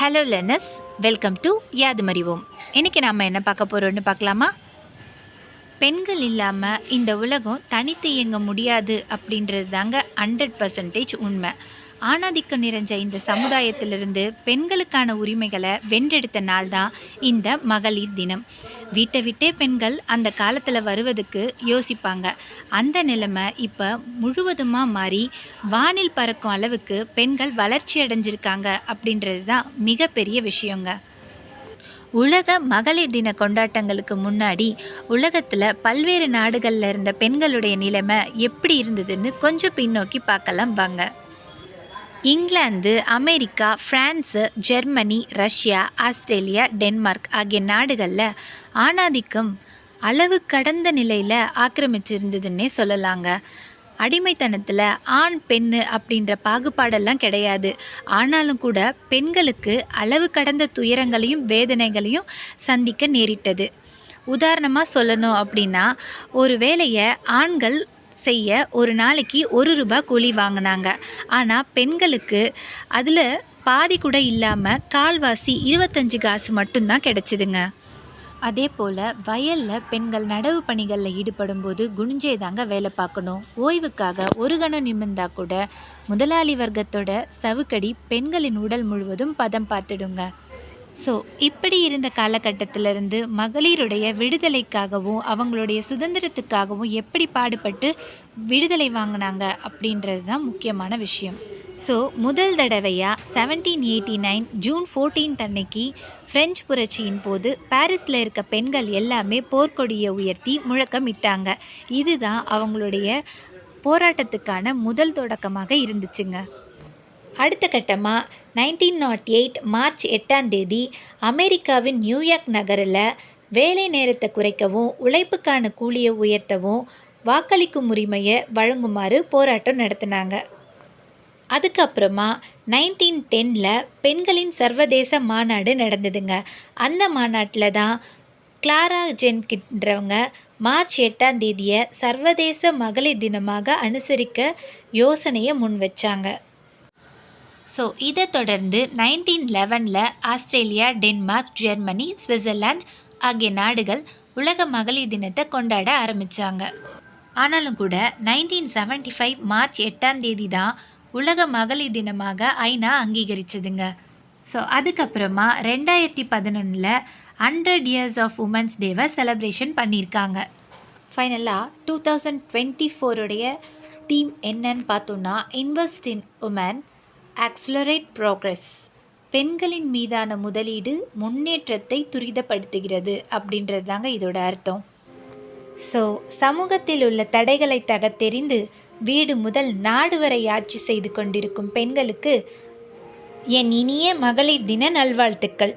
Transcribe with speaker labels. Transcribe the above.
Speaker 1: Hello லெனஸ் welcome to Yaadhumarivom இன்றைக்கி நாம் என்ன பார்க்க போகிறோம்னு பார்க்கலாமா? பெண்கள் இல்லாமல் இந்த உலகம் தனித்து இயங்க முடியாது அப்படின்றது தாங்க ஹண்ட்ரட் பர்சன்டேஜ் உண்மை. ஆணாதிக்கம் நிறைஞ்ச இந்த சமுதாயத்திலிருந்து பெண்களுக்கான உரிமைகளை வென்றெடுத்த நாள் தான் இந்த மகளிர் தினம். வீட்டை விட்டே பெண்கள் அந்த காலத்தில் வருவதுக்கு யோசிப்பாங்க. அந்த நிலைமை இப்போ முழுவதுமாக மாறி வானில் பறக்கும் அளவுக்கு பெண்கள் வளர்ச்சி அடைஞ்சிருக்காங்க அப்படின்றது தான் மிகப்பெரிய விஷயங்க. உலக மகளிர் தின கொண்டாட்டங்களுக்கு முன்னாடி உலகத்தில் பல்வேறு நாடுகளில் இருந்த பெண்களுடைய நிலைமை எப்படி இருந்ததுன்னு கொஞ்சம் பின்னோக்கி பார்க்கலாம் வாங்க. England America France Germany Russia Australia Denmark ஆகிய நாடுகளில் ஆணாதிக்கம் அளவு கடந்த நிலையில் ஆக்கிரமிச்சிருந்ததுன்னே சொல்லலாங்க. அடிமைத்தனத்தில் ஆண் பெண் அப்படின்ற பாகுபாடெல்லாம் கிடையாது. ஆனாலும் கூட பெண்களுக்கு அளவு கடந்த துயரங்களையும் வேதனைகளையும் சந்திக்க நேரிட்டது. உதாரணமாக சொல்லணும் அப்படின்னா ஒரு வேலையை ஆண்கள் செய்ய ஒரு நாளைக்கு ஒரு ரூபாய் கூலி வாங்கினாங்க. ஆனால் பெண்களுக்கு அதில் பாதி கூட இல்லாமல் கால்வாசி இருபத்தஞ்சு காசு மட்டும்தான் கிடைச்சிதுங்க. அதே போல் வயலில் பெண்கள் நடவு பணிகளில் ஈடுபடும் போது குனிஞ்சே தாங்க வேலை பார்க்கணும். ஓய்வுக்காக ஒரு கணம் நிமிர்ந்தா கூட முதலாளி வர்க்கத்தோட சவுக்கடி பெண்களின் உடல் முழுவதும் பதம் பார்த்துடுங்க. ஸோ இப்படி இருந்த காலகட்டத்திலிருந்து மகளிருடைய விடுதலைக்காகவும் அவங்களுடைய சுதந்திரத்துக்காகவும் எப்படி பாடுபட்டு விடுதலை வாங்கினாங்க அப்படின்றது தான் முக்கியமான விஷயம். ஸோ முதல் தடவையாக seventeen eighty nine June fourteenth அன்னைக்கு ஃப்ரெஞ்சு புரட்சியின் போது பாரிஸில் இருக்க பெண்கள் எல்லாமே போர்க்கொடியை உயர்த்தி முழக்கமிட்டாங்க. இதுதான் அவங்களுடைய போராட்டத்துக்கான முதல் தொடக்கமாக இருந்துச்சுங்க. அடுத்த கட்டமாக நைன்டீன் நாட் எயிட் மார்ச் எட்டாம் தேதி அமெரிக்காவின் நியூயார்க் நகரில் வேலை நேரத்தை குறைக்கவும் உழைப்புக்கான கூலியை உயர்த்தவும் வாக்களிக்கும் உரிமையை வழங்குமாறு போராட்டம் நடத்தினாங்க. அதுக்கப்புறமா நைன்டீன் டென்னில் பெண்களின் சர்வதேச மாநாடு நடந்ததுங்க. அந்த மாநாட்டில் தான் கிளாரா ஜென்கின்றவங்க மார்ச் எட்டாம் தேதியை சர்வதேச மகளிர் தினமாக அனுசரிக்க யோசனையை முன் வச்சாங்க ஸோ இதை தொடர்ந்து நைன்டீன் லெவனில் ஆஸ்திரேலியா டென்மார்க் ஜெர்மனி சுவிட்சர்லாந்து ஆகிய நாடுகள் உலக மகளிர் தினத்தை கொண்டாட ஆரம்பித்தாங்க ஆனாலும் கூட நைன்டீன் செவன்டி ஃபைவ் மார்ச் எட்டாம் தேதி தான் உலக மகளிர் தினமாக ஐநா அங்கீகரிச்சதுங்க. ஸோ அதுக்கப்புறமா ரெண்டாயிரத்தி பதினொன்றில் ஹண்ட்ரட் இயர்ஸ் ஆஃப் உமன்ஸ் டேவை செலப்ரேஷன் பண்ணியிருக்காங்க. ஃபைனலாக டூ தௌசண்ட் டுவெண்ட்டி ஃபோருடைய தீம் என்னன்னு பார்த்தோன்னா invest in women accelerate progress பெண்களின் மீதான முதலீடு முன்னேற்றத்தை துரிதப்படுத்துகிறது அப்படின்றது தாங்க இதோட அர்த்தம். ஸோ சமூகத்தில் உள்ள தடைகளை தகத்தெறிந்து வீடு முதல் நாடு வரை ஆட்சி செய்து கொண்டிருக்கும் பெண்களுக்கு என் இனிய மகளிர் தின நல்வாழ்த்துக்கள்.